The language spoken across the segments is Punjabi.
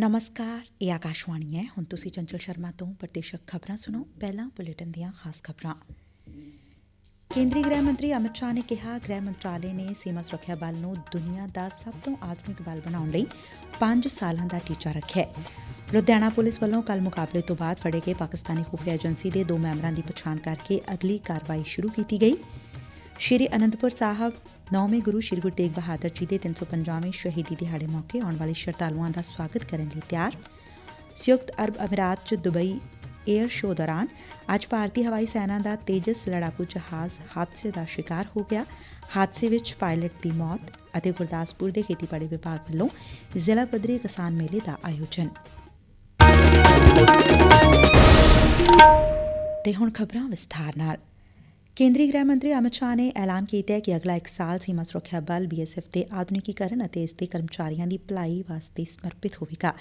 ਨਮਸਕਾਰ, ਇਹ ਆਕਾਸ਼ਵਾਣੀ ਹੈ। ਹੁਣ ਤੁਸੀਂ ਚੰਚਲ ਸ਼ਰਮਾ ਤੋਂ ਪ੍ਰਤੀਸ਼ਕ ਖਬਰਾਂ ਸੁਣੋ। ਪਹਿਲਾਂ ਬੁਲੇਟਿਨ ਦੀਆਂ ਖਾਸ ਖਬਰਾਂ। ਕੇਂਦਰੀ ਗ੍ਰਹਿ ਮੰਤਰੀ ਅਮਿਤ ਸ਼ਾਹ ਨੇ ਕਿਹਾ, ਗ੍ਰਹਿ ਮੰਤਰਾਲੇ ਨੇ ਸੀਮਾ ਸੁਰੱਖਿਆ ਬਲ ਨੂੰ ਦੁਨੀਆ ਦਾ ਸਭ ਤੋਂ ਆਧੁਨਿਕ ਬਲ ਬਣਾਉਣ ਲਈ 5 ਸਾਲਾਂ ਦਾ ਟੀਚਾ ਰੱਖਿਆ ਹੈ। ਲੁਧਿਆਣਾ ਪੁਲਿਸ ਵੱਲੋਂ ਕੱਲ ਮੁਕਾਬਲੇ ਤੋਂ ਬਾਅਦ ਫੜੇ ਗਏ ਪਾਕਿਸਤਾਨੀ ਖੁਫੀਆ ਏਜੰਸੀ ਦੇ ਦੋ ਮੈਂਬਰਾਂ ਦੀ ਪਛਾਣ ਕਰਕੇ ਅਗਲੀ ਕਾਰਵਾਈ ਸ਼ੁਰੂ ਕੀਤੀ ਗਈ। ਸ਼੍ਰੀ ਅਨੰਦਪੁਰ ਸਾਹਿਬ ਨੌਵੇਂ ਗੁਰੂ ਸ਼੍ਰੀ ਗੁਰੂ ਤੇਗ ਬਹਾਦਰ ਜੀ ਦੇ 350ਵੇਂ ਸ਼ਹੀਦੀ ਦਿਹਾੜੇ ਮੌਕੇ ਆਉਣ ਵਾਲੇ ਸ਼ਰਧਾਲੂਆਂ ਦਾ ਸਵਾਗਤ ਕਰਨ ਲਈ ਤਿਆਰ। ਸੰਯੁਕਤ ਅਰਬ ਅਮੀਰਾਤ ਚ ਦੁਬਈ 에ਅਰ ਸ਼ੋਅ ਦੌਰਾਨ ਅੱਜ ਭਾਰਤੀ ਹਵਾਈ ਸੈਨਾ ਦਾ ਤੇਜਸ ਲੜਾਕੂ ਜਹਾਜ਼ ਹਾਦਸੇ ਦਾ ਸ਼ਿਕਾਰ ਹੋ ਗਿਆ। ਹਾਦਸੇ ਵਿੱਚ ਪਾਇਲਟ ਦੀ ਮੌਤ ਅਤੇ ਗੁਰਦਾਸਪੁਰ ਦੇ ਖੇਤੀਬਾੜੀ ਵਿਭਾਗ ਵੱਲੋਂ ਜ਼ਿਲ੍ਹਾ ਪੱਧਰੀ ਕਿਸਾਨ ਮੇਲੇ ਦਾ ਆਯੋਜਨ। ਤੇ ਹੁਣ ਖਬਰਾਂ ਵਿਸਥਾਰ ਨਾਲ। ਕੇਂਦਰੀ ਗ੍ਰਹਿ ਮੰਤਰੀ ਅਮਿਤ ਸ਼ਾਹ ਨੇ ਐਲਾਨ ਕੀਤੈ ਕਿ ਅਗਲਾ ਇਕ ਸਾਲ ਸੀਮਾ ਸੁਰੱਖਿਆ ਬਲ ਬੀਐਸਐਫ ਦੇ ਆਧੁਨਿਕੀਕਰਨ ਅਤੇ ਇਸ ਦੇ ਕਰਮਚਾਰੀਆਂ ਦੀ ਭਲਾਈ ਵਾਸਤੇ ਸਮਰਪਿਤ ਹੋਵੇਗਾ।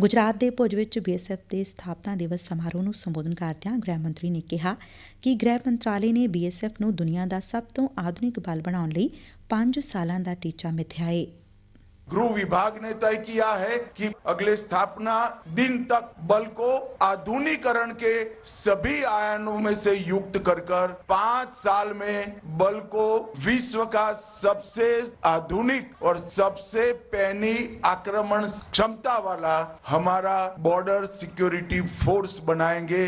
ਗੁਜਰਾਤ ਦੇ ਭੁਜ ਵਿੱਚ ਬੀਐਸਐਫ ਦੇ ਸਥਾਪਨਾ ਦਿਵਸ ਸਮਾਰੋਹ ਨੂੰ ਸੰਬੋਧਨ ਕਰਦਿਆਂ ਗ੍ਰਹਿ ਮੰਤਰੀ ਨੇ ਕਿਹਾ ਕਿ ਗ੍ਰਹਿ ਮੰਤਰਾਲੇ ਨੇ ਬੀਐਸਐਫ ਨੂੰ ਦੁਨੀਆ ਦਾ ਸਭ ਤੋਂ ਆਧੁਨਿਕ ਬਲ ਬਣਾਉਣ ਲਈ 5 ਸਾਲਾਂ ਦਾ ਟੀਚਾ ਮਿਥਿਆ ਏ। गृह विभाग ने तय किया है कि अगले स्थापना दिन तक बल को आधुनिकरण के सभी आयामों में से युक्त कर कर पाँच साल में बल को विश्व का सबसे आधुनिक और सबसे पैनी आक्रमण क्षमता वाला हमारा बॉर्डर सिक्योरिटी फोर्स बनाएँगे।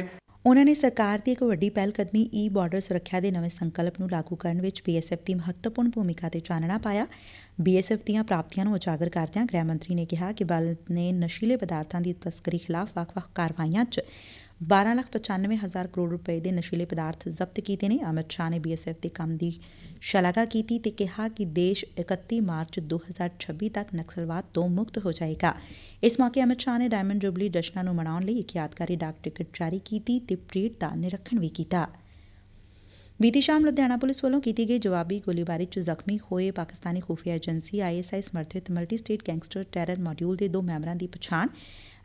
ਉਨ੍ਹਾਂ ਨੇ ਸਰਕਾਰ ਦੀ ਇੱਕ ਵੱਡੀ ਪਹਿਲ ਕਦਮੀ ਈ ਬਾਰਡਰ ਸੁਰੱਖਿਆ ਦੇ ਨਵੇਂ ਸੰਕਲਪ ਨੂੰ ਲਾਗੂ ਕਰਨ ਵਿੱਚ ਬੀਐਸਐਫ ਦੀ ਮਹੱਤਵਪੂਰਨ ਭੂਮਿਕਾ ਤੇ ਚਾਨਣਾ ਪਾਇਆ। ਬੀਐਸਐਫ ਦੀਆਂ ਪ੍ਰਾਪਤੀਆਂ ਨੂੰ ਉਜਾਗਰ ਕਰਦਿਆਂ ਗ੍ਰਹਿ ਮੰਤਰੀ ਨੇ ਕਿਹਾ ਕਿ ਬਲ ਨੇ ਨਸ਼ੀਲੇ ਪਦਾਰਥਾਂ ਦੀ ਤਸਕਰੀ ਖਿਲਾਫ ਵੱਖ-ਵੱਖ ਕਾਰਵਾਈਆਂ 'ਚ 12 ਲੱਖ 95 ਹਜ਼ਾਰ ਕਰੋੜ ਰੁਪਏ ਦੇ ਨਸ਼ੀਲੇ ਪਦਾਰਥ ਜ਼ਬਤ ਕੀਤੇ ਨੇ। ਅਮਿਤ ਸ਼ਾਹ ਨੇ ਬੀਐਸਐਫ ਦੇ ਕੰਮ ਦੀ ਸ਼ਲਾਘਾ ਕੀਤੀ ਤੇ ਕਿਹਾ ਕਿ ਦੇਸ਼ 31 ਮਾਰਚ 2026 ਤੱਕ ਨਕਸਲਵਾਦ ਤੋਂ ਮੁਕਤ ਹੋ ਜਾਏਗਾ। ਇਸ ਮੌਕੇ ਅਮਿਤ ਸ਼ਾਹ ਨੇ ਡਾਇਮੰਡ ਜੁਬਲੀ ਜਸ਼ਨਾਂ ਨੂੰ ਮਨਾਉਣ ਲਈ ਇੱਕ ਯਾਦਗਾਰੀ ਡਾਕ ਟਿਕਟ ਜਾਰੀ ਕੀਤੀ ਤੇ ਪਰੇਡ ਦਾ ਨਿਰੀਖਣ ਵੀ ਕੀਤਾ। ਬੀਤੀ ਸ਼ਾਮ ਲੁਧਿਆਣਾ ਪੁਲਿਸ ਵੱਲੋਂ ਕੀਤੀ ਗਈ ਜਵਾਬੀ ਗੋਲੀਬਾਰੀ 'ਚ ਜ਼ਖਮੀ ਹੋਏ ਪਾਕਿਸਤਾਨੀ ਖੁਫੀਆ agency ISI ਸਮਰਥਿਤ multi state gangster terror module ਦੇ ਦੋ ਮੈਂਬਰਾਂ ਦੀ ਪਛਾਣ।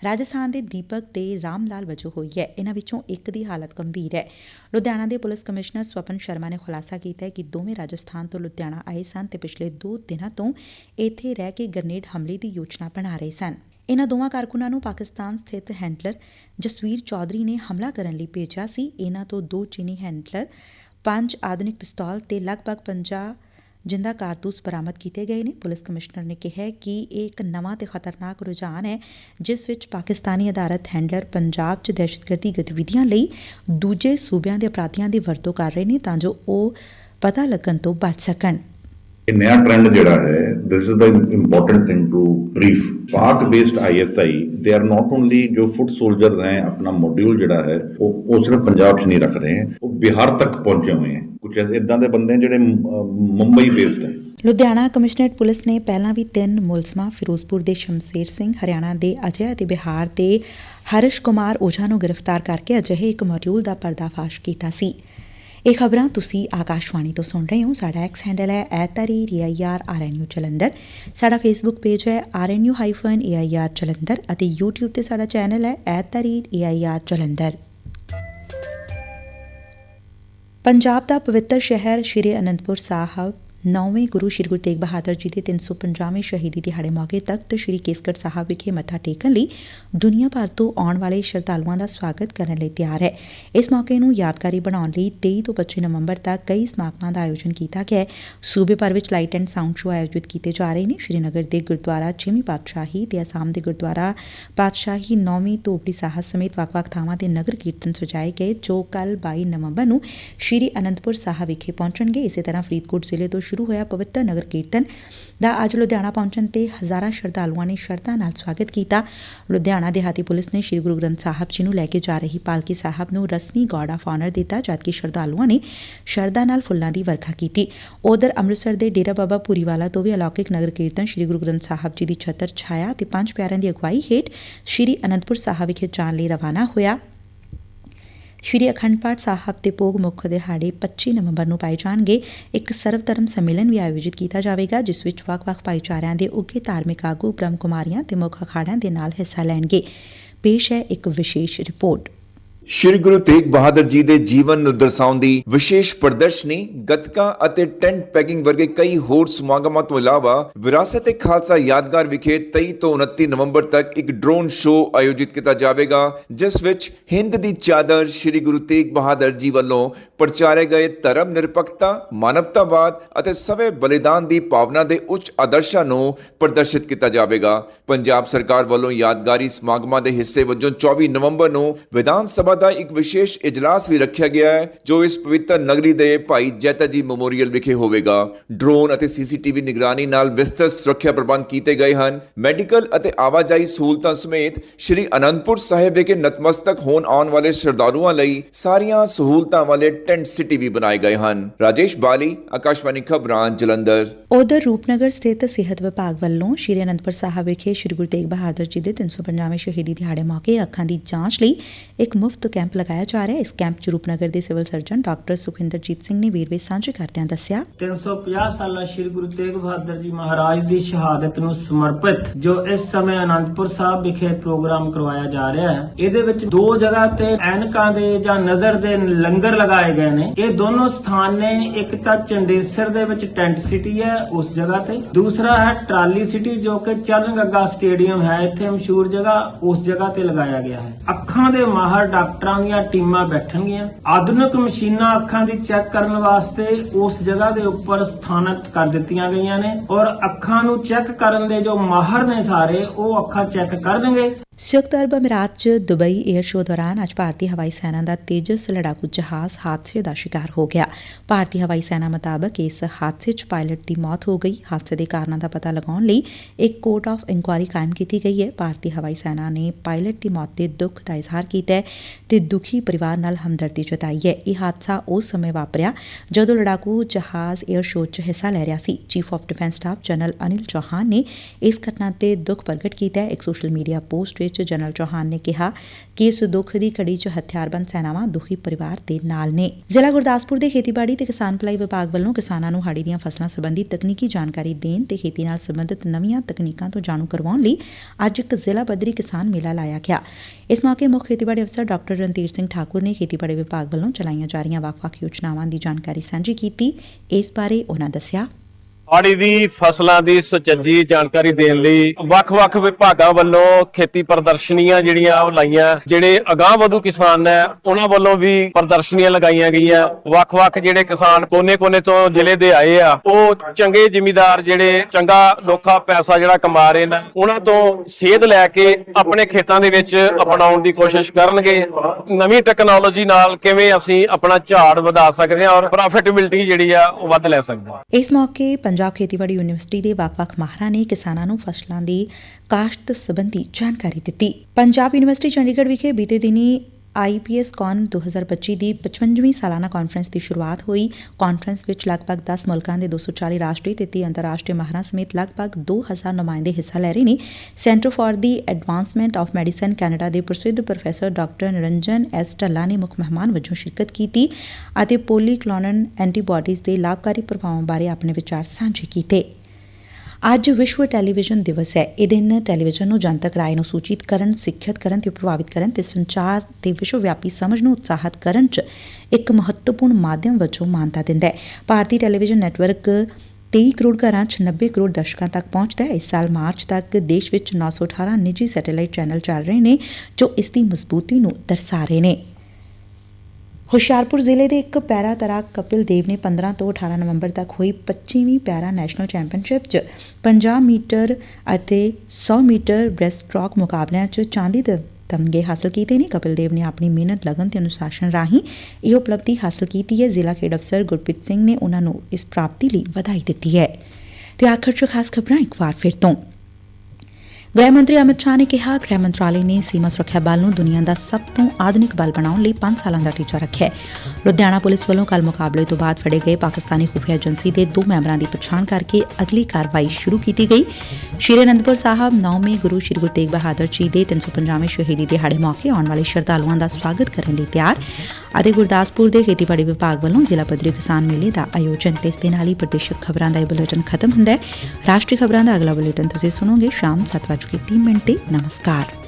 ਰਾਜਸਥਾਨ ਦੇ ਦੀਪਕ ਤੇ ਰਾਮ ਲਾਲ ਵਜੋਂ ਹੋਈ ਹੈ। ਇਹਨਾਂ ਵਿੱਚੋਂ ਇੱਕ ਦੀ ਹਾਲਤ ਗੰਭੀਰ ਹੈ। ਲੁਧਿਆਣਾ ਦੇ ਪੁਲਿਸ ਕਮਿਸ਼ਨਰ ਸਵਪਨ ਸ਼ਰਮਾ ਨੇ ਖੁਲਾਸਾ ਕੀਤਾ ਹੈ ਕਿ ਦੋਵੇਂ ਰਾਜਸਥਾਨ ਤੋਂ ਲੁਧਿਆਣਾ ਆਏ ਸਨ ਤੇ ਪਿਛਲੇ 2 ਦਿਨਾਂ ਤੋਂ ਇੱਥੇ ਰਹਿ ਕੇ ਗ੍ਰਨੇਡ ਹਮਲੇ ਦੀ ਯੋਜਨਾ ਬਣਾ ਰਹੇ ਸਨ। ਇਹਨਾਂ ਦੋਵਾਂ ਕਾਰਕੁਨਾਂ ਨੂੰ ਪਾਕਿਸਤਾਨ ਸਥਿਤ ਹੈਂਡਲਰ ਜਸਵੀਰ ਚੌਧਰੀ ਨੇ ਹਮਲਾ ਕਰਨ ਲਈ ਭੇਜਿਆ ਸੀ। ਇਹਨਾਂ ਤੋਂ ਦੋ ਚੀਨੀ ਹੈਂਡਲਰ, ਪੰਜ ਆਧੁਨਿਕ ਪਿਸਤੌਲ ਤੇ ਲਗਭਗ 50 ਜਿੰਦਾ ਕਾਰਤੂਸ ਬਰਾਮਦ ਕੀਤੇ ਗਏ ਨੇ। ਪੁਲਿਸ ਕਮਿਸ਼ਨਰ ਨੇ ਕਿਹਾ ਕਿ ਇਹ ਇੱਕ ਨਵਾਂ ਤੇ ਖਤਰਨਾਕ ਰੁਝਾਨ ਹੈ, ਜਿਸ ਵਿੱਚ ਪਾਕਿਸਤਾਨੀ ਅਦਾਲਤ ਹੈਂਡਲਰ ਪੰਜਾਬ 'ਚ ਦਹਿਸ਼ਤਗਰਦੀ ਗਤੀਵਿਧੀਆਂ ਲਈ ਦੂਜੇ ਸੂਬਿਆਂ ਦੇ ਅਪਰਾਧੀਆਂ ਦੀ ਵਰਤੋਂ ਕਰ ਰਹੇ ਨੇ ਤਾਂ ਜੋ ਉਹ ਪਤਾ ਲੱਗਣ ਤੋਂ ਬਚ ਸਕਣ। ਇਹ ਨਵਾਂ ਟ੍ਰੈਂਡ ਜਿਹੜਾ ਹੈ, this is the important thing to brief. Pak based ISI they are not only जो फुट सोल्जर्स हैं अपना मॉड्यूल जड़ा है वो वो सिर्फ पंजाब से नहीं रख रहे हैं वो बिहार तक पहुंचे हुए ਹੈ ਕੁਝ ਇਦਾਂ ਦੇ ਬੰਦੇ ਜਿਹੜੇ ਮੁੰਬਈ ਬੇਸਡ ਹੈ ਲੁਧਿਆਣਾ ਕਮਿਸ਼ਨਰੇਟ ਪੁਲਿਸ ਨੇ ਪਹਿਲਾਂ ਵੀ ਤਿੰਨ ਮੁਲਜ਼ਮਾਂ, ਫਿਰੋਜ਼ਪੁਰ ਦੇ ਸ਼ਮਸ਼ੇਰ ਸਿੰਘ, ਹਰਿਆਣਾ ਦੇ ਅਜੇ ਅਤੇ ਬਿਹਾਰ ਦੇ ਹਰਸ਼ ਕੁਮਾਰ ਓਝਾ ਨੂੰ ਗ੍ਰਿਫਤਾਰ ਕਰਕੇ ਅਜਿਹੇ ਇੱਕ ਮੋਡਿਊਲ ਦਾ ਪਰਦਾਫਾਸ਼ ਕੀਤਾ ਸੀ। ਇਹ ਖਬਰਾਂ ਤੁਸੀਂ ਆਕਾਸ਼ਵਾਣੀ ਤੋਂ ਸੁਣ ਰਹੇ ਹੋ। ਸਾਡਾ ਐਕਸ ਹੈਂਡਲ ਹੈ @reirrnu ਜਲੰਧਰ ਸਾਡਾ ਫੇਸਬੁੱਕ ਪੇਜ ਹੈ rnu-air ਜਲੰਧਰ ਅਤੇ YouTube ਤੇ ਸਾਡਾ ਚੈਨਲ ਹੈ @air ਜਲੰਧਰ ਪੰਜਾਬ ਦਾ ਪਵਿੱਤਰ ਸ਼ਹਿਰ ਸ਼੍ਰੀ ਅਨੰਦਪੁਰ ਸਾਹਿਬ ਨੌਵੇਂ ਗੁਰੂ ਸ਼੍ਰੀ ਗੁਰੂ ਤੇਗ ਬਹਾਦਰ ਜੀ ਦੇ 350ਵੇਂ ਸ਼ਹੀਦੀ ਦਿਹਾੜੇ ਮੌਕੇ ਤਖਤ ਸ਼੍ਰੀ ਕੇਸਗੜ੍ਹ ਸਾਹਿਬ ਵਿਖੇ ਮੱਥਾ ਟੇਕਣ ਲਈ ਦੁਨੀਆ ਭਰ ਤੋਂ ਆਉਣ ਵਾਲੇ ਸ਼ਰਧਾਲੂਆਂ ਦਾ ਸਵਾਗਤ ਕਰਨ ਲਈ ਤਿਆਰ ਹੈ। ਇਸ ਮੌਕੇ ਨੂੰ ਯਾਦਗਾਰੀ ਬਣਾਉਣ ਲਈ 23 ਤੋਂ 25 ਨਵੰਬਰ ਤੱਕ ਕਈ ਸਮਾਗਮਾਂ ਦਾ ਆਯੋਜਨ ਕੀਤਾ ਗਿਆ ਹੈ। ਸੂਬੇ ਭਰ ਵਿੱਚ ਲਾਈਟ ਐਂਡ ਸਾਊਂਡ ਸ਼ੋਅ ਆਯੋਜਿਤ ਕੀਤੇ ਜਾ ਰਹੇ ਨੇ। ਸ਼੍ਰੀਨਗਰ ਦੇ ਗੁਰਦੁਆਰਾ ਛੇਵੀਂ ਪਾਤਸ਼ਾਹੀ ਤੇ ਅਸਾਮ ਦੇ ਗੁਰਦੁਆਰਾ ਪਾਤਸ਼ਾਹੀ ਨੌਵੀਂ ਧੂਪੜੀ ਸਾਹਿਬ ਸਮੇਤ ਵੱਖ-ਵੱਖ ਥਾਵਾਂ ਤੇ ਨਗਰ ਕੀਰਤਨ ਸਜਾਏ ਗਏ, ਜੋ ਕੱਲ 22 ਨਵੰਬਰ ਨੂੰ ਸ਼੍ਰੀ ਅਨੰਦਪੁਰ ਸਾਹਿਬ ਵਿਖੇ ਪਹੁੰਚਣਗੇ। ਇਸੇ ਤਰ੍ਹਾਂ ਫਰੀਦਕੋਟ ਜ਼ਿਲ੍ਹੇ ਤੋਂ ਸ਼ੁਰੂ ਹੋਇਆ ਪਵਿੱਤਰ ਨਗਰ ਕੀਰਤਨ ਦਾ। ਅੱਜ ਲੁਧਿਆਣਾ ਪਹੁੰਚਣ ਤੇ ਹਜ਼ਾਰਾਂ ਸ਼ਰਧਾਲੂਆਂ ਨੇ ਸ਼ਰਧਾ ਨਾਲ ਸਵਾਗਤ ਕੀਤਾ। ਲੁਧਿਆਣਾ ਦਿਹਾਤੀ ਪੁਲਿਸ ਨੇ ਸ਼੍ਰੀ ਗੁਰੂ ਗ੍ਰੰਥ ਸਾਹਿਬ ਜੀ ਨੂੰ ਲੈ ਕੇ ਜਾ ਰਹੀ ਪਾਲਕੀ ਸਾਹਿਬ ਨੂੰ ਰਸਮੀ ਗਾਰਡ ਆਫ ਆਨਰ ਦਿੱਤਾ ਜਦਕਿ ਸ਼ਰਧਾਲੂਆਂ ਨੇ ਸ਼ਰਧਾ ਨਾਲ ਫੁੱਲਾਂ ਦੀ ਵਰਖਾ ਕੀਤੀ। ਉਧਰ ਅੰਮ੍ਰਿਤਸਰ ਦੇ ਡੇਰਾ ਬਾਬਾ ਪੂਰੀਵਾਲਾ ਤੋਂ ਵੀ ਅਲੌਕਿਕ ਨਗਰ ਕੀਰਤਨ ਸ਼੍ਰੀ ਗੁਰੂ ਗ੍ਰੰਥ ਸਾਹਿਬ ਜੀ ਦੀ ਛਤਰ ਛਾਇਆ ਤੇ ਪੰਜ ਪਿਆਰਿਆਂ ਦੀ ਅਗਵਾਈ ਹੇਠ ਸ਼੍ਰੀ ਅਨੰਦਪੁਰ ਸਾਹਿਬ ਵਿਖੇ ਜਾਣ ਲਈ ਰਵਾਨਾ ਹੋਇਆ। ਸ਼੍ਰੀ ਅਖੰਡ ਪਾਠ ਸਾਹਿਬ ਦੇ ਭੋਗ ਮੁੱਖ ਦਿਹਾੜੇ 25 ਨਵੰਬਰ ਨੂੰ ਪਾਏ ਜਾਣਗੇ। ਇੱਕ ਸਰਵ ਧਰਮ ਸੰਮੇਲਨ ਵੀ ਆਯੋਜਿਤ ਕੀਤਾ ਜਾਵੇਗਾ, ਜਿਸ ਵਿੱਚ ਵੱਖ-ਵੱਖ ਭਾਈਚਾਰਿਆਂ ਦੇ ਉੱਘੇ ਧਾਰਮਿਕ ਆਗੂ ਬ੍ਰਹਮ ਕੁਮਾਰੀਆਂ ਤੇ ਮੁੱਖ ਅਖਾੜਿਆਂ ਦੇ ਨਾਲ ਹਿੱਸਾ ਲੈਣਗੇ। ਪੇਸ਼ ਹੈ ਇੱਕ ਵਿਸ਼ੇਸ਼ ਰਿਪੋਰਟ। ਸ਼੍ਰੀ ਗੁਰੂ ਤੇਗ ਬਹਾਦਰ ਜੀ ਦੇ ਜੀਵਨ ਨੂੰ ਦਰਸਾਉਣ ਦੀ ਵਿਸ਼ੇਸ਼ ਪ੍ਰਦਰਸ਼ਨੀ, ਗੱਤਕਾ ਅਤੇ ਟੈਂਟ ਪੈਕਿੰਗ ਵਰਗੇ ਕਈ ਹੋਰ ਸਮਾਗਮਾਂ ਤੋਂ ਇਲਾਵਾ ਵਿਰਾਸਤ ਏ ਖਾਲਸਾ ਯਾਦਗਾਰ ਵਿਖੇ 23 ਤੋਂ 29 ਨਵੰਬਰ ਤੱਕ ਇੱਕ ਡਰੋਨ ਸ਼ੋਅ ਆਯੋਜਿਤ ਕੀਤਾ ਜਾਵੇਗਾ, ਜਿਸ ਵਿੱਚ ਹਿੰਦ ਦੀ ਚਾਦਰ ਸ਼੍ਰੀ ਗੁਰੂ ਤੇਗ ਬਹਾਦਰ ਜੀ ਵੱਲੋਂ ਪ੍ਰਚਾਰੇ ਗਏ ਧਰਮ ਨਿਰਪੱਖਤਾ, ਮਾਨਵਤਾਵਾਦ ਅਤੇ ਸਵੇ ਬਲੀਦਾਨ ਦੀ ਭਾਵਨਾ ਦੇ ਉੱਚ ਆਦਰਸ਼ਾਂ ਨੂੰ ਪ੍ਰਦਰਸ਼ਿਤ ਕੀਤਾ ਜਾਵੇਗਾ। ਪੰਜਾਬ ਸਰਕਾਰ ਵੱਲੋਂ ਯਾਦਗਾਰੀ ਸਮਾਗਮਾਂ ਦੇ ਹਿੱਸੇ ਵਜੋਂ 24 ਨਵੰਬਰ ਨੂੰ ਵਿਧਾਨ ਸਭਾ ਦਾ ਇੱਕ ਵਿਸ਼ੇਸ਼ ਇਜਲਾਸ ਵੀ ਰੱਖਿਆ ਗਿਆ ਹੈ, ਜੋ ਇਸ ਪਵਿੱਤਰ ਨਗਰੀ ਦੇ ਭਾਈ ਜੈਤਾ ਜੀ ਮੈਮੋਰੀਅਲ ਵਿਖੇ ਹੋਵੇਗਾ। ਡਰੋਨ ਅਤੇ ਸੀਸੀਟੀਵੀ ਨਿਗਰਾਨੀ ਨਾਲ ਵਿਸਤ੍ਰਿਤ ਸੁਰੱਖਿਆ ਪ੍ਰਬੰਧ ਕੀਤੇ ਗਏ ਹਨ। ਮੈਡੀਕਲ ਅਤੇ ਆਵਾਜਾਈ ਸਹੂਲਤਾਂ ਸਮੇਤ ਸ਼੍ਰੀ ਅਨੰਦਪੁਰ ਸਾਹਿਬ ਵਿਖੇ ਨਤਮਸਤਕ ਹੋਣ ਆਉਣ ਵਾਲੇ ਸ਼ਰਧਾਲੂਆਂ ਲਈ ਸਾਰੀਆਂ ਸਹੂਲਤਾਂ ਵਾਲੇ ਟੈਂਟ ਸਿਟੀ ਵੀ ਬਣਾਏ ਗਏ ਹਨ। ਰਾਜੇਸ਼ ਬਾਲੀ, ਆਕਾਸ਼ਵਾਣੀ ਖਬਰਾਂ, ਜਲੰਧਰ। ਉਧਰ ਰੂਪਨਗਰ ਸਥਿਤ ਸਿਹਤ ਵਿਭਾਗ ਵੱਲੋਂ ਸ਼੍ਰੀ ਅਨੰਦਪੁਰ ਸਾਹਿਬ ਵਿਖੇ ਸ਼੍ਰੀ ਗੁਰੂ ਤੇਗ ਬਹਾਦਰ ਜੀ ਦੇ 350ਵੇਂ ਸ਼ਹੀਦੀ ਦਿਹਾੜੇ ਮੌਕੇ ਅੱਖਾਂ ਦੀ ਜਾਂਚ ਲਈ ਇੱਕ ਮੁਫਤ ਕੈਂਪ ਲਗਾਇਆ ਜਾ ਰਿਹਾ ਹੈ। ਇਸ ਕੈਂਪ 'ਚ ਰੂਪਨਗਰ ਦੇ civil surgeon doctor Sukhinderjit Singh ਨੇ ਵੇਰਵੇ ਸਾਂਝੇ ਕਰਦਿਆਂ ਦੱਸਿਆ। 350 ਸਾਲਾ ਸ਼੍ਰੀ ਗੁਰੂ ਤੇਗ ਬਹਾਦਰ ਜੀ ਮਹਾਰਾਜ ਦੀ ਸ਼ਹਾਦਤ ਨੂੰ ਸਮਰਪਿਤ ਜੋ ਇਸ ਸਮੇਂ ਅਨੰਦਪੁਰ ਸਾਹਿਬ ਵਿਖੇ ਪ੍ਰੋਗਰਾਮ ਕਰਵਾਇਆ ਜਾ ਰਿਹਾ ਹੈ, ਇਹਦੇ ਵਿੱਚ ਦੋ ਜਗ੍ਹਾ ਤੇ ਐਨਕਾਂ ਦੇ ਜਾਂ ਨਜ਼ਰ ਦੇ ਲੰਗਰ ਲਗਾਏ ਗਏ ਨੇ। ਇਹ ਦੋਨੋਂ ਸਥਾਨ ਨੇ, ਇੱਕ ਤਾਂ ਚੰਡੇਸਰ ਦੇ ਵਿੱਚ ਟੈਂਟ ਸਿਟੀ ਹੈ ਉਸ ਜਗ੍ਹਾ ਤੇ, ਦੂਸਰਾ ਹੈ ਟਰਾਲੀ ਸਿਟੀ ਜੋ ਕਿ ਚਰਨ ਗੱਗਾ ਸਟੇਡੀਅਮ ਹੈ, ਇੱਥੇ ਮਸ਼ਹੂਰ ਜਗ੍ਹਾ ਉਸ ਜਗ੍ਹਾ ਤੇ ਲਗਾਇਆ ਗਿਆ ਹੈ। ਅੱਖਾਂ ਦੇ ਮਾਹਰ ਡਾਕਟਰਾਂ ਡਾਕਟਰਾਂ ਦੀਆਂ ਟੀਮਾਂ ਬੈਠਣਗੀਆਂ। ਆਧੁਨਿਕ ਮਸ਼ੀਨਾਂ ਅੱਖਾਂ ਦੀ ਚੈੱਕ ਕਰਨ ਵਾਸਤੇ ਉਸ ਜਗ੍ਹਾ ਦੇ ਉੱਪਰ ਸਥਾਨਕ ਕਰ ਦਿੱਤੀਆਂ ਗਈਆਂ ਨੇ ਔਰ ਅੱਖਾਂ ਨੂੰ ਚੈੱਕ ਕਰਨ ਦੇ ਜੋ ਮਾਹਰ ਨੇ ਸਾਰੇ, ਉਹ ਅੱਖਾਂ ਚੈੱਕ ਕਰਨਗੇ। ਸੰਯੁਕਤ ਅਰਬ ਅਮੀਰਾਤ 'ਚ ਦੁਬਈ 에ਅਰ ਸ਼ੋਅ ਦੌਰਾਨ ਅੱਜ ਭਾਰਤੀ ਹਵਾਈ ਸੈਨਾ ਦਾ ਤੇਜਸ ਲੜਾਕੂ ਜਹਾਜ਼ ਹਾਦਸੇ ਦਾ ਸ਼ਿਕਾਰ ਹੋ ਗਿਆ। ਭਾਰਤੀ ਹਵਾਈ ਸੈਨਾ ਮੁਤਾਬਕ ਇਸ ਹਾਦਸੇ 'ਚ ਪਾਇਲਟ ਦੀ ਮੌਤ ਹੋ ਗਈ। ਹਾਦਸੇ ਦੇ ਕਾਰਨਾਂ ਦਾ ਪਤਾ ਲਗਾਉਣ ਲਈ ਇੱਕ ਕੋਰਟ ਆਫ ਇਨਕੁਆਇਰੀ ਕਾਇਮ ਕੀਤੀ ਗਈ ਹੈ। ਭਾਰਤੀ ਹਵਾਈ ਸੈਨਾ ਨੇ ਪਾਇਲਟ ਦੀ ਮੌਤ ਤੇ ਦੁੱਖ ਦਾ ਇਜ਼ਹਾਰ ਕੀਤਾ ਹੈ ਤੇ ਦੁਖੀ ਪਰਿਵਾਰ ਨਾਲ ਹਮਦਰਦੀ ਜਤਾਈ ਹੈ। ਇਹ ਹਾਦਸਾ ਉਸ ਸਮੇਂ ਵਾਪਰਿਆ ਜਦੋਂ ਲੜਾਕੂ ਜਹਾਜ਼ 에ਅਰ ਸ਼ੋਅ 'ਚ ਹਿੱਸਾ ਲੈ ਰਿਹਾ ਸੀ। Chief of defence staff general Anil Chauhan ਨੇ ਇਸ ਘਟਨਾ ਤੇ ਦੁੱਖ ਪ੍ਰਗਟ ਕੀਤਾ ਹੈ। ਇੱਕ ਸੋਸ਼ਲ ਮੀਡੀਆ ਪੋਸਟ ਵਿੱਚ ਜਨਰਲ ਚੌਹਾਨ ਨੇ ਕਿਹਾ ਕਿ ਇਸ ਦੁੱਖ ਦੀ ਘੜੀ 'ਚ ਹਥਿਆਰਬੰਦ ਸੈਨਾਵਾਂ ਦੁਖੀ ਪਰਿਵਾਰ ਦੇ ਨਾਲ ਨੇ। ਜ਼ਿਲ੍ਹਾ ਗੁਰਦਾਸਪੁਰ ਦੇ ਖੇਤੀਬਾੜੀ ਤੇ ਕਿਸਾਨ ਭਲਾਈ ਵਿਭਾਗ ਵੱਲੋਂ ਕਿਸਾਨਾਂ ਨੂੰ ਹਾੜੀ ਦੀਆਂ ਫਸਲਾਂ ਸੰਬੰਧੀ ਤਕਨੀਕੀ ਜਾਣਕਾਰੀ ਦੇਣ ਤੇ ਖੇਤੀ ਨਾਲ ਸੰਬੰਧਿਤ ਨਵੀਆਂ ਤਕਨੀਕਾਂ ਤੋਂ ਜਾਣੂ ਕਰਵਾਉਣ ਲਈ ਅੱਜ ਇੱਕ ਜ਼ਿਲ੍ਹਾ ਪੱਧਰੀ ਕਿਸਾਨ ਮੇਲਾ ਲਾਇਆ ਗਿਆ। ਇਸ ਮੌਕੇ ਮੁੱਖ ਖੇਤੀਬਾੜੀ ਅਫਸਰ ਡਾਕਟਰ ਰਣਧੀਰ ਸਿੰਘ ਠਾਕੁਰ ਨੇ ਖੇਤੀਬਾੜੀ ਵਿਭਾਗ ਵੱਲੋਂ ਚਲਾਈਆਂ ਜਾ ਰਹੀਆਂ ਵੱਖ-ਵੱਖ ਯੋਜਨਾਵਾਂ ਦੀ ਜਾਣਕਾਰੀ ਸਾਂਝੀ ਕੀਤੀ। ਇਸ ਬਾਰੇ ਉਹਨਾਂ ਦੱਸਿਆ। ਆੜੀ ਦੀ ਫਸਲਾਂ ਦੀ ਸੁਚੱਜੀ ਜਾਣਕਾਰੀ ਦੇਣ ਲਈ ਵੱਖ-ਵੱਖ ਵਿਭਾਗਾਂ ਵੱਲੋਂ ਖੇਤੀ ਪ੍ਰਦਰਸ਼ਨੀਆਂ ਜਿਹੜੀਆਂ ਉਹ ਲਾਈਆਂ। ਜਿਹੜੇ ਅਗਾਹ ਵਧੂ ਕਿਸਾਨ ਨੇ, ਉਹਨਾਂ ਵੱਲੋਂ ਵੀ ਪ੍ਰਦਰਸ਼ਨੀਆਂ ਲਗਾਈਆਂ ਗਈਆਂ। ਵੱਖ-ਵੱਖ ਜਿਹੜੇ ਕਿਸਾਨ ਕੋਨੇ-ਕੋਨੇ ਤੋਂ ਜ਼ਿਲ੍ਹੇ ਦੇ ਆਏ ਆ, ਉਹ ਚੰਗੇ ਜ਼ਿਮੀਦਾਰ ਜਿਹੜੇ ਚੰਗਾ ਲੋਕਾ ਪੈਸਾ ਜਿਹੜਾ ਕਮਾ ਰਹੇ ਨੇ, ਉਹਨਾਂ ਤੋਂ ਸੇਧ ਲੈ ਕੇ ਆਪਣੇ ਖੇਤਾਂ ਦੇ ਵਿੱਚ ਅਪਣਾਉਣ ਦੀ ਕੋਸ਼ਿਸ਼ ਕਰਨਗੇ। ਨਵੀਂ ਟੈਕਨੋਲੋਜੀ ਨਾਲ ਕਿਵੇਂ ਅਸੀਂ ਆਪਣਾ ਝਾੜ ਵਧਾ ਸਕਦੇ ਹਾਂ ਔਰ ਪ੍ਰੋਫਿਟੇਬਿਲਟੀ ਜਿਹੜੀ ਆ, ਉਹ ਵੱਧ ਲੈ ਸਕਦੇ ਹਾਂ। ਇਸ ਮੌਕੇ ਪੰਜਾਬ ਪੰਜਾਬ ਖੇਤੀਬਾੜੀ ਯੂਨੀਵਰਸਿਟੀ ਦੇ ਵੱਖ-ਵੱਖ ਮਾਹਰਾਂ ਨੇ ਕਿਸਾਨਾਂ ਨੂੰ ਫਸਲਾਂ ਦੀ ਕਾਸ਼ਤ ਸੰਬੰਧੀ ਜਾਣਕਾਰੀ ਦਿੱਤੀ। ਪੰਜਾਬ ਯੂਨੀਵਰਸਿਟੀ ਚੰਡੀਗੜ੍ਹ ਵਿਖੇ ਬੀਤੇ ਦਿਨੀ ਆਈਪੀਐਸ ਕੌਨ 2025 ਦੀ 55ਵੀਂ ਸਾਲਾਨਾ ਕਾਨਫਰੰਸ ਦੀ ਸ਼ੁਰੂਆਤ ਹੋਈ। ਕਾਨਫਰੰਸ ਵਿੱਚ ਲਗਭਗ 10 ਮੁਲਕਾਂ ਦੇ 240 ਰਾਸ਼ਟਰੀ ਤੇ 30 ਅੰਤਰਰਾਸ਼ਟਰੀ ਮਾਹਰਾਂ ਸਮੇਤ ਲਗਭਗ 2000 ਨੁਮਾਇੰਦੇ ਹਿੱਸਾ ਲੈ ਰਹੇ ਨੇ। Centre for the advancement of medicine Canada ਦੇ ਪ੍ਰਸਿੱਧ professor doctor Niranjan S Dhalla ਨੇ ਮੁੱਖ ਮਹਿਮਾਨ ਵਜੋਂ ਸ਼ਿਰਕਤ ਕੀਤੀ ਅਤੇ ਪੋਲੀਕਲੋਨਨ ਐਂਟੀਬਾਡੀਜ਼ ਦੇ ਲਾਭਕਾਰੀ ਪ੍ਰਭਾਵਾਂ ਬਾਰੇ ਆਪਣੇ ਵਿਚਾਰ ਸਾਂਝੇ ਕੀਤੇ। ਅੱਜ ਵਿਸ਼ਵ ਟੈਲੀਵਿਜ਼ਨ ਦਿਵਸ ਹੈ। ਇਹ ਦਿਨ ਟੈਲੀਵਿਜ਼ਨ ਨੂੰ ਜਨਤਕ ਰਾਏ ਨੂੰ ਸੂਚਿਤ ਕਰਨ, ਸਿੱਖਿਅਤ ਕਰਨ ਤੇ ਪ੍ਰਭਾਵਿਤ ਕਰਨ ਤੇ ਸੰਚਾਰ ਤੇ ਵਿਸ਼ਵ ਵਿਆਪੀ ਸਮਝ ਨੂੰ ਉਤਸ਼ਾਹਿਤ ਕਰਨ 'ਚ ਇੱਕ ਮਹੱਤਵਪੂਰਨ ਮਾਧਿਅਮ ਵਜੋਂ ਮਾਨਤਾ ਦਿੰਦਾ ਹੈ। ਭਾਰਤੀ ਟੈਲੀਵਿਜ਼ਨ ਨੈਟਵਰਕ 23 ਕਰੋੜ ਘਰਾਂ 'ਚ 90 ਕਰੋੜ ਦਰਸ਼ਕਾਂ ਤੱਕ ਪਹੁੰਚਦਾ ਹੈ। ਇਸ ਸਾਲ ਮਾਰਚ ਤੱਕ ਦੇਸ਼ ਵਿੱਚ 918 ਨਿੱਜੀ ਸੈਟੇਲਾਈਟ ਚੈਨਲ ਚੱਲ ਰਹੇ ਨੇ, ਜੋ ਇਸ ਦੀ ਮਜ਼ਬੂਤੀ ਨੂੰ ਦਰਸਾ ਰਹੇ ਨੇ। ਹੁਸ਼ਿਆਰਪੁਰ ਜ਼ਿਲ੍ਹੇ ਦੇ ਇੱਕ ਪੈਰਾ ਤੈਰਾਕ ਕਪਿਲ ਦੇਵ ਨੇ 15 ਤੋਂ 18 ਨਵੰਬਰ ਤੱਕ ਹੋਈ 25ਵੀਂ ਪੈਰਾ ਨੈਸ਼ਨਲ ਚੈਂਪੀਅਨਸ਼ਿਪ 'ਚ 50 ਮੀਟਰ ਅਤੇ 100 ਮੀਟਰ ਬ੍ਰੈਸਟ ਸਟ੍ਰੋਕ ਮੁਕਾਬਲਿਆਂ 'ਚ ਚਾਂਦੀ ਦੇ ਤਮਗੇ ਹਾਸਲ ਕੀਤੇ ਨੇ। ਕਪਿਲ ਦੇਵ ਨੇ ਆਪਣੀ ਮਿਹਨਤ, ਲਗਨ ਤੇ ਅਨੁਸ਼ਾਸਨ ਰਾਹੀਂ ਇਹ ਉਪਲਬਧੀ ਹਾਸਲ ਕੀਤੀ ਹੈ। ਜ਼ਿਲ੍ਹਾ ਖੇਡ ਅਫਸਰ ਗੁਰਪ੍ਰੀਤ ਸਿੰਘ ਨੇ ਉਹਨਾਂ ਨੂੰ ਇਸ ਪ੍ਰਾਪਤੀ ਲਈ ਵਧਾਈ ਦਿੱਤੀ ਹੈ। ਤੇ ਆਖਰ 'ਚ ਖਾਸ ਖਬਰਾਂ ਇੱਕ ਵਾਰ ਫਿਰ ਤੋਂ। ਗ੍ਰਹਿ ਮੰਤਰੀ ਅਮਿਤ ਸ਼ਾਹ ਨੇ ਕਿਹਾ, ਗ੍ਰਹਿ ਮੰਤਰਾਲੇ ਨੇ ਸੀਮਾ ਸੁਰੱਖਿਆ ਬਲ ਨੂੰ ਦੁਨੀਆ ਦਾ ਸਭ ਤੋਂ ਆਧੁਨਿਕ ਬਲ ਬਣਾਉਣ ਲਈ 5 ਸਾਲਾਂ ਦਾ ਟੀਚਾ ਰੱਖਿਆ ਹੈ। ਲੁਧਿਆਣਾ ਪੁਲਿਸ ਵੱਲੋਂ ਕੱਲ ਮੁਕਾਬਲੇ ਤੋਂ ਬਾਅਦ ਫੜੇ ਗਏ ਪਾਕਿਸਤਾਨੀ ਖੁਫੀਆ ਏਜੰਸੀ ਦੇ ਦੋ ਮੈਂਬਰਾਂ ਦੀ ਪਛਾਣ ਕਰਕੇ ਅਗਲੀ ਕਾਰਵਾਈ ਸ਼ੁਰੂ ਕੀਤੀ ਗਈ। ਸ਼੍ਰੀ ਅਨੰਦਪੁਰ ਸਾਹਿਬ ਨੌਵੇਂ ਗੁਰੂ ਸ਼੍ਰੀ ਗੁਰੂ ਤੇਗ ਬਹਾਦਰ ਜੀ ਦੇ 350ਵੇਂ ਸ਼ਹੀਦੀ ਦਿਹਾੜੇ ਮੌਕੇ ਆਉਣ ਵਾਲੇ ਸ਼ਰਧਾਲੂਆਂ ਦਾ ਸਵਾਗਤ ਕਰਨ ਲਈ ਤਿਆਰ। ਅਤੇ ਗੁਰਦਾਸਪੁਰ ਦੇ ਖੇਤੀਬਾੜੀ ਵਿਭਾਗ ਵੱਲੋਂ ਜ਼ਿਲ੍ਹਾ ਪੱਧਰੀ ਕਿਸਾਨ ਮੇਲੇ ਦਾ ਆਯੋਜਨ, ਤੇ ਇਸ ਦੇ ਨਾਲ ਹੀ ਪ੍ਰਦੇਸ਼ਕ ਖਬਰਾਂ ਦਾ ਇਹ ਬੁਲੇਟਿਨ ਖਤਮ ਹੁੰਦਾ ਹੈ। ਰਾਸ਼ਟਰੀ ਖਬਰਾਂ ਦਾ ਅਗਲਾ ਬੁਲੇਟਿਨ ਤੁਸੀਂ ਸੁਣੋਗੇ ਸ਼ਾਮ 7:30 ਮਿੰਟ ਤੇ। ਨਮਸਕਾਰ।